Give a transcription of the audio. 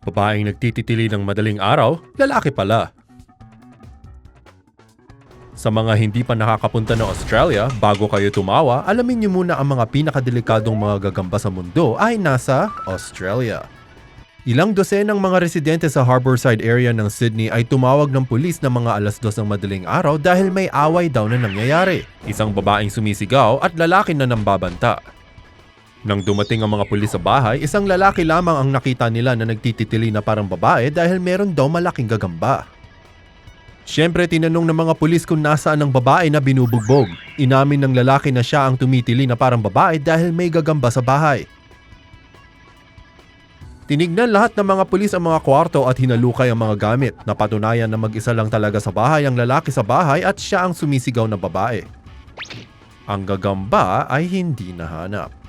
Babaeng nagtititili ng madaling araw, lalaki pala. Sa mga hindi pa nakakapunta ng Australia, bago kayo tumawa, alamin niyo muna ang mga pinakadelikadong mga gagamba sa mundo ay nasa Australia. Ilang dosenang mga residente sa Harbourside area ng Sydney ay tumawag ng pulis ng mga alas dos ng madaling araw dahil may away daw na nangyayari. Isang babaeng sumisigaw at lalaki na nambabanta. Nang dumating ang mga pulis sa bahay, isang lalaki lamang ang nakita nila na nagtititili na parang babae dahil meron daw malaking gagamba. Siyempre tinanong ng mga pulis kung nasaan ang babae na binubugbog. Inamin ng lalaki na siya ang tumitili na parang babae dahil may gagamba sa bahay. Tinignan lahat ng mga pulis ang mga kwarto at hinalukay ang mga gamit. Napatunayan na mag-isa lang talaga sa bahay ang lalaki sa bahay at siya ang sumisigaw na babae. Ang gagamba ay hindi nahanap.